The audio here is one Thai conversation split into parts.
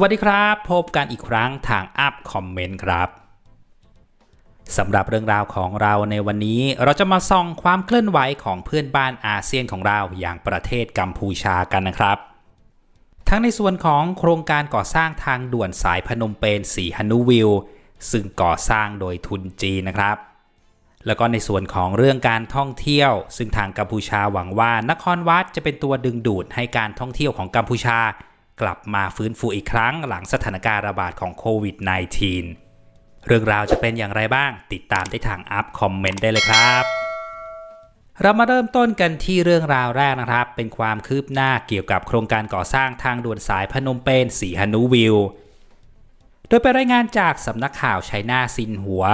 วัสดีครับ พบกันอีกครั้งทางอัพคอมเมนต์ครับสำหรับเรื่องราวของเราในวันนี้เราจะมาส่องความเคลื่อนไหวของเพื่อนบ้านอาเซียนของเราอย่างประเทศกัมพูชากันนะครับ ทั้งในส่วนของโครงการก่อสร้างทางด่วนสายพนมเปญสีฮนุวิลซึ่งก่อสร้างโดยทุนจีนนะครับ แล้วก็ในส่วนของเรื่องการท่องเที่ยว ซึ่งทางกัมพูชาหวังว่านครวัดจะเป็นตัวดึงดูดให้การท่องเที่ยวของกัมพูชา กลับมาฟื้นฟูอีกครั้งหลังสถานการณ์ระบาดของโควิด -19 เรื่องราวจะเป็นอย่างไรบ้าง ติดตามได้ทางอัพคอมเมนต์ได้เลยครับ เรามาเริ่มต้นกันที่เรื่องราวแรกนะครับ เป็นความคืบหน้าเกี่ยวกับโครงการก่อสร้างทางด่วนสายพนมเปญสีฮนุวิลโดยไปรายงานจากสำนักข่าวไชน่าซินหัว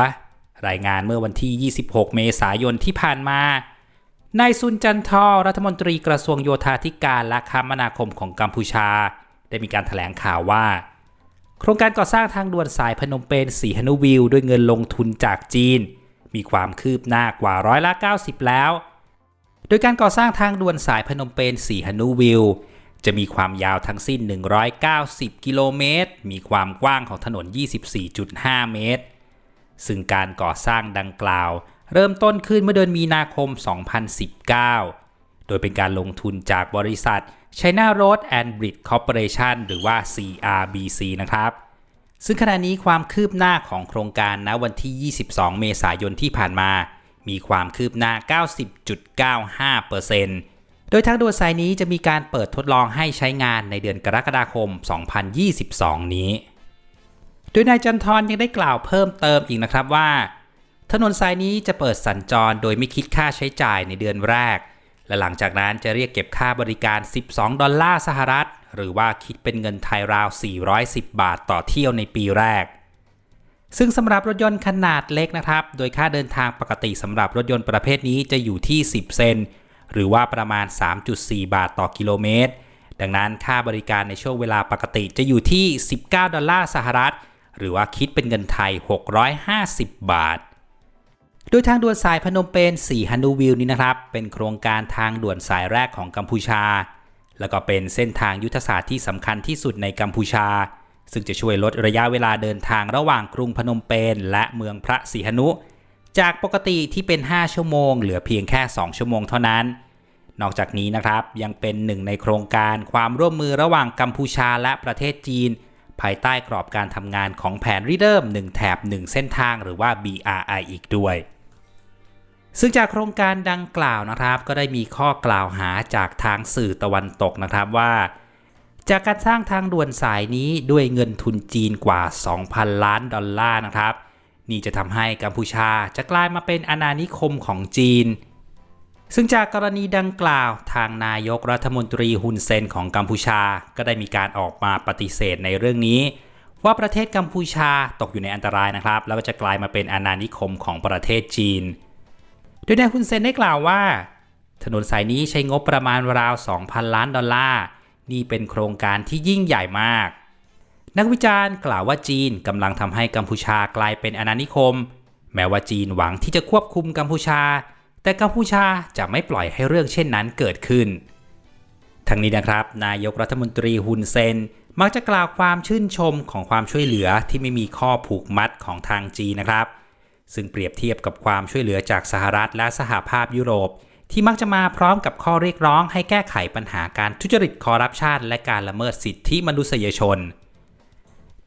รายงานเมื่อวันที่ 26 เมษายนที่ผ่านมานายซุนจันทอรัฐมนตรีกระทรวงโยธาธิการและคมนาคมของกัมพูชา ได้มีการถแถลงข่าวว่า โครงการก่อสร้างทางด่วนสายพนมเปญสีฮนุวิลด้วยเงินลงทุนจากจีน มีความคืบหน้ากว่าร้อยละ90 แล้ว โดยการก่อสร้างทางด่วนสายพนมเปญสีฮนุวิลจะมีความยาวทั้งสิ้น 190 กิโลเมตร มีความกว้างของถนน 24.5 เมตร ซึ่งการก่อสร้างดังกล่าว เริ่มต้นขึ้นเมื่อเดือนมีนาคม 2019 โดยเป็นการลงทุนจากบริษัท China Road and Bridge Corporation หรือว่า CRBC นะครับ ซึ่งขณะนี้ความคืบหน้าของโครงการณวันที่ 22 เมษายนที่ผ่านมา มีความคืบหน้า 90.95%โดยทางด่วนสายนี้จะมีการเปิดทดลองให้ใช้งานในเดือนกรกฎาคม 2022 นี้ โดยนายจันทร์ยังได้กล่าวเพิ่มเติมอีกนะครับว่า ถนนสายนี้จะเปิดสัญจรโดยไม่คิดค่าใช้จ่ายในเดือนแรก และหลังจากนั้นจะเรียกเก็บค่าบริการ 12 ดอลลาร์สหรัฐ หรือว่าคิดเป็นเงินไทยราว 410 บาทต่อเที่ยวในปีแรก ซึ่งสำหรับรถยนต์ขนาดเล็กนะครับ โดยค่าเดินทางปกติสำหรับรถยนต์ประเภทนี้จะอยู่ที่ 10 เซนหรือว่าประมาณ 3.4 บาทต่อกิโลเมตร ดังนั้นค่าบริการในช่วงเวลาปกติจะอยู่ที่ 19 ดอลลาร์สหรัฐ หรือว่าคิดเป็นเงินไทย 650 บาท โดยทางด่วนสายพนมเปญสีฮันดูวิลนี้นะครับ เป็นโครงการทางด่วนสายแรกของกัมพูชา แล้วก็เป็นเส้นทางยุทธศาสตร์ที่สำคัญที่สุดในกัมพูชา ซึ่งจะช่วยลดระยะเวลาเดินทางระหว่างกรุงพนมเปญและเมืองพระสีหนุ จากปกติที่เป็น 5 ชั่วโมง เหลือเพียงแค่ 2 ชั่วโมงเท่านั้น นอกจากนี้นะครับยังเป็นหนึ่งในโครงการความร่วมมือระหว่างกัมพูชาและประเทศจีน ภายใต้กรอบการทำงานของแผนริเริ่ม1แถบ1 เส้นทางหรือว่า BRI อีกด้วย ซึ่งจากโครงการดังกล่าวนะครับ ก็ได้มีข้อกล่าวหาจากทางสื่อตะวันตกนะครับว่า จากการสร้างทางด่วนสายนี้ด้วยเงินทุนจีนกว่า 2,000 ล้านดอลลาร์นะครับ นี่จะทำให้กัมพูชาจะกลายมาเป็นอาณานิคมของจีน ซึ่งจากกรณีดังกล่าวทางนายกรัฐมนตรีฮุนเซนของกัมพูชา ก็ได้มีการออกมาปฏิเสธในเรื่องนี้ ว่าประเทศกัมพูชาตกอยู่ในอันตรายนะครับ แล้วก็จะกลายมาเป็นอาณานิคมของประเทศจีน โดยนายฮุนเซนได้กล่าวว่า ถนนสายนี้ใช้งบประมาณราว 2,000 ล้านดอลลาร์ นี่เป็นโครงการที่ยิ่งใหญ่มาก นักวิจารณ์กล่าวว่าจีนกำลังทำให้กัมพูชากลายเป็นอาณานิคม แม้ว่าจีนหวังที่จะควบคุมกัมพูชา แต่กัมพูชาจะไม่ปล่อยให้เรื่องเช่นนั้นเกิดขึ้น ทั้งนี้นะครับ นายกรัฐมนตรีฮุนเซนมักจะกล่าวความชื่นชมของความช่วยเหลือที่ไม่มีข้อผูกมัดของทางจีนนะครับ ซึ่งเปรียบเทียบกับความช่วยเหลือจากสหรัฐและสหภาพยุโรป ที่มักจะมาพร้อมกับข้อเรียกร้องให้แก้ไขปัญหาการทุจริตคอร์รัปชันและการละเมิดสิทธิมนุษยชน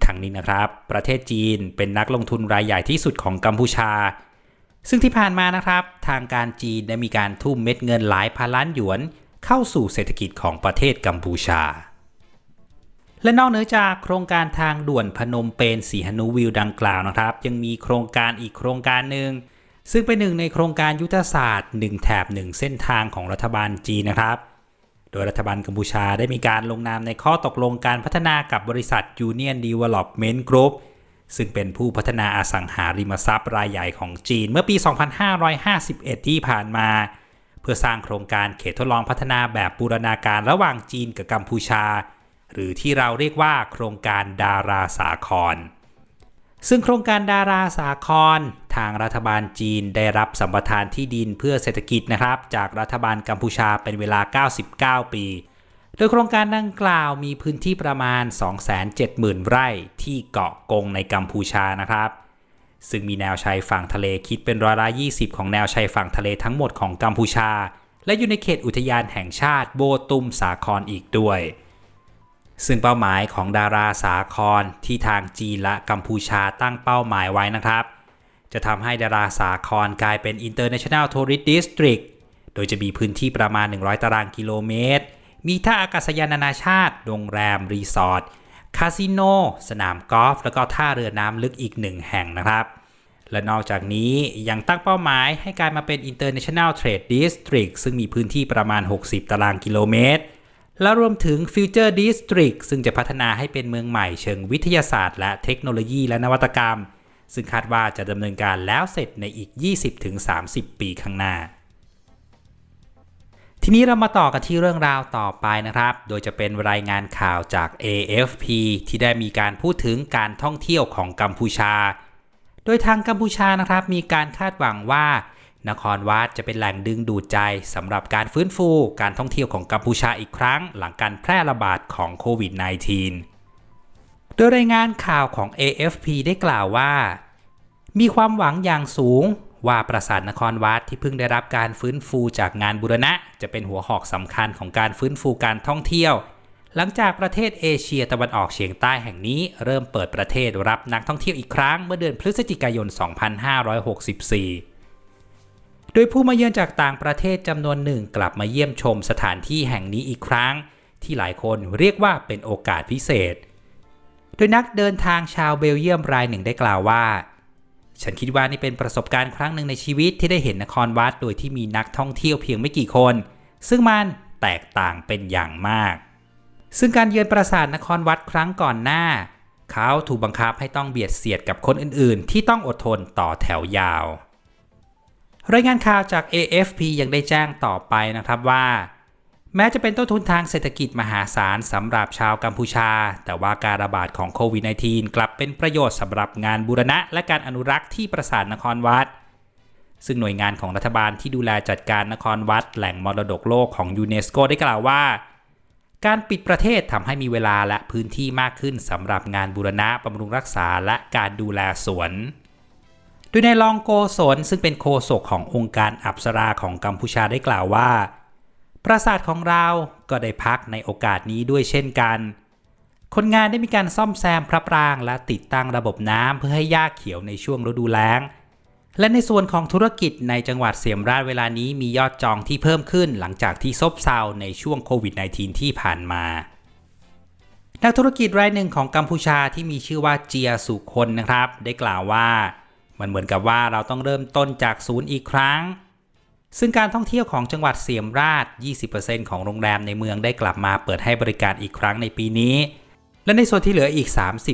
ทั้งนี้นะครับ ประเทศจีนเป็นนักลงทุนรายใหญ่ที่สุดของกัมพูชา ซึ่งที่ผ่านมานะครับ ทางการจีนได้มีการทุ่มเม็ดเงินหลายพันล้านหยวน เข้าสู่เศรษฐกิจของประเทศกัมพูชา และนอกเหนือจากโครงการทางด่วนพนมเปญสีหนุวิวดังกล่าวนะครับ ยังมีโครงการอีกโครงการหนึ่งซึ่งเป็นหนึ่งในโครงการยุทธศาสตร์ 1 แถบ 1 เส้นทางของรัฐบาลจีนนะครับ โดยรัฐบาลกัมพูชาได้มีการลงนามในข้อตกลงการพัฒนากับบริษัท Union Development Group ซึ่งเป็นผู้พัฒนาอสังหาริมทรัพย์รายใหญ่ของจีนเมื่อปี 2551 ที่ผ่านมา เพื่อสร้างโครงการเขตทดลองพัฒนาแบบบูรณาการระหว่างจีนกับกัมพูชา หรือที่เราเรียกว่าโครงการดาราสาคร ซึ่งโครงการดาราสาคร ทางรัฐบาลจีนได้รับสัมปทานที่ดินเพื่อเศรษฐกิจนะครับ จากรัฐบาลกัมพูชาเป็นเวลา 99 ปี โดยโครงการดังกล่าวมีพื้นที่ประมาณ 270,000 ไร่ที่เกาะกงในกัมพูชานะครับ ซึ่งมีแนวชายฝั่งทะเลคิดเป็นร้อยละ20 ของแนวชายฝั่งทะเลทั้งหมดของกัมพูชา และอยู่ในเขตอุทยานแห่งชาติโบตุมสาครอีกด้วย ซึ่งเป้าหมายของดาราสาครที่ทางจีนและกัมพูชาตั้งเป้าหมายไว้นะครับ จะทำให้ดาราสาครกลายเป็น International Tourist District โดยจะมีพื้นที่ประมาณ 100 ตารางกิโลเมตร มีท่าอากาศยานนานาชาติ โรงแรม รีสอร์ท คาสิโน สนามกอล์ฟ แล้วก็ท่าเรือน้ำลึกอีกหนึ่งแห่งนะครับ และนอกจากนี้ยังตั้งเป้าหมายให้กลายมาเป็น International Trade District ซึ่งมีพื้นที่ประมาณ 60 ตารางกิโลเมตร และรวมถึง Future District ซึ่งจะพัฒนาให้เป็นเมืองใหม่เชิงวิทยาศาสตร์ และเทคโนโลยีและนวัตกรรม ซึ่งคาดว่าจะดำเนินการแล้วเสร็จในอีก 20-30 ปีข้างหน้า ทีนี้เรามาต่อกันที่เรื่องราวต่อไปนะครับ โดยจะเป็นรายงานข่าวจาก AFP ที่ได้มีการพูดถึงการท่องเที่ยวของกัมพูชา โดยทางกัมพูชานะครับมีการคาดหวังว่า นครวัดจะเป็นแหล่งดึงดูดใจสำหรับการฟื้นฟูการท่องเที่ยวของกัมพูชาอีกครั้ง หลังการแพร่ระบาดของโควิด -19 โดยรายงานข่าวของ AFP ได้กล่าวว่า มีความหวังอย่างสูงว่าปราสาทนครวัดที่เพิ่งได้รับการฟื้นฟูจากงานบูรณะ จะเป็นหัวหอกสำคัญของการฟื้นฟูการท่องเที่ยว หลังจากประเทศเอเชียตะวันออกเฉียงใต้แห่งนี้ เริ่มเปิดประเทศรับนักท่องเที่ยวอีกครั้งเมื่อเดือนพฤศจิกายน 2564 โดยผู้มาเยือนจากต่างประเทศจำนวนหนึ่งกลับมาเยี่ยมชมสถานที่แห่งนี้อีกครั้ง ที่หลายคนเรียกว่าเป็นโอกาสพิเศษ โดยนักเดินทางชาวเบลเยียมรายหนึ่งได้กล่าวว่า ฉันคิดว่านี่เป็นประสบการณ์ครั้งหนึ่งในชีวิตที่ได้เห็นนครวัดโดยที่มีนักท่องเที่ยวเพียงไม่กี่คน ซึ่งมันแตกต่างเป็นอย่างมาก ซึ่งการเยือนปราสาทนครวัดครั้งก่อนหน้า เขาถูกบังคับให้ต้องเบียดเสียดกับคนอื่นๆ ที่ต้องอดทนต่อแถวยาว รายงานข่าวจาก AFP ยังได้แจ้งต่อไปนะครับว่า แม้จะเป็นต้นทุนทางเศรษฐกิจมหาศาลสำหรับชาวกัมพูชา แต่ว่าการระบาดของโควิด -19 กลับเป็นประโยชน์สำหรับงานบูรณะ และการอนุรักษ์ที่ปราสาทนครวัด ซึ่งหน่วยงานของรัฐบาลที่ดูแลจัดการนครวัด แหล่งมรดกโลกของยูเนสโกได้กล่าวว่า การปิดประเทศทำให้มีเวลาและพื้นที่มากขึ้นสำหรับงานบูรณะบำรุงรักษาและการดูแลสวน ดยในลองโกศลซึ่งเป็นโฆษกขององค์การอัปสราของกัมพูชาได้กล่าวว่า ปราสาทของเราก็ได้พักในโอกาสนี้ด้วยเช่นกัน คนงานได้มีการซ่อมแซมพระปรางและติดตั้งระบบน้ำเพื่อให้หญ้าเขียวในช่วงฤดูแล้ง และในส่วนของธุรกิจในจังหวัดเสียมราชเวลานี้มียอดจองที่เพิ่มขึ้นหลังจากที่ซบเซาในช่วงโควิด -19 ที่ผ่านมานักธุรกิจรายหนึ่งของกัมพูชาที่มีชื่อว่าเจียสุคนนะครับ ได้กล่าวว่า มันเหมือนกับว่าเราต้องเริ่มต้นจากศูนย์อีกครั้ง ซึ่งการท่องเที่ยวของจังหวัดเสียมราช 20%ของโรงแรมในเมืองได้กลับมาเปิดให้บริการอีกครั้งในปีนี้ และในส่วนที่เหลืออีก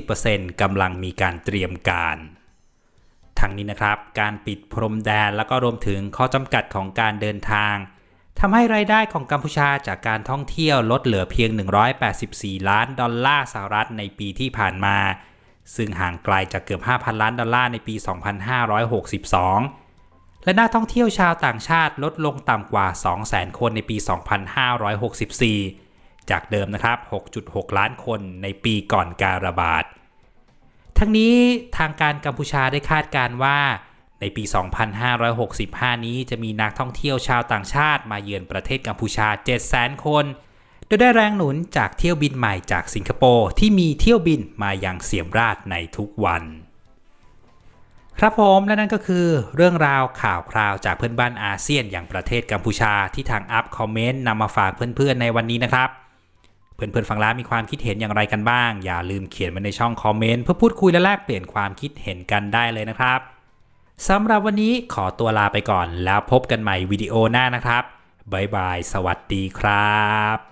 30%กำลังมีการเตรียมการทั้งนี้นะครับ การปิดพรมแดนแล้วก็รวมถึงข้อจำกัดของการเดินทางทำให้รายได้ของกัมพูชาจากการท่องเที่ยวลดเหลือเพียง 184 ล้านดอลลาร์สหรัฐในปีที่ผ่านมา ซึ่งห่างไกลจากเกือบ 5,000 ล้านดอลลาร์ในปี 2562 และนักท่องเที่ยวชาวต่างชาติลดลงต่ำกว่า 200,000 คนในปี 2564 จากเดิมนะครับ 6.6 ล้านคนในปีก่อนการระบาด ทั้งนี้ทางการกัมพูชาได้คาดการณ์ว่า ในปี 2565 นี้จะมีนักท่องเที่ยวชาวต่างชาติมาเยือนประเทศกัมพูชา 700,000 คน โดยได้แรงหนุนจากเที่ยวบินใหม่จากสิงคโปร์ที่มีเที่ยวบินมายังเสียมราชในทุกวัน ครับผมและนั่นก็คือเรื่องราวข่าวคราวจากเพื่อนบ้านอาเซียนอย่างประเทศกัมพูชาที่ทางอัพคอมเมนต์นำมาฝากเพื่อนๆในวันนี้นะครับเพื่อนๆฟังแล้วมีความคิดเห็นอย่างไรกันบ้าง อย่าลืมเขียนมาในช่องคอมเมนต์เพื่อพูดคุยและแลกเปลี่ยนความคิดเห็นกันได้เลยนะครับสำหรับวันนี้ขอตัวลาไปก่อนแล้วพบกันใหม่วิดีโอหน้านะครับบ๊ายบาย สวัสดีครับ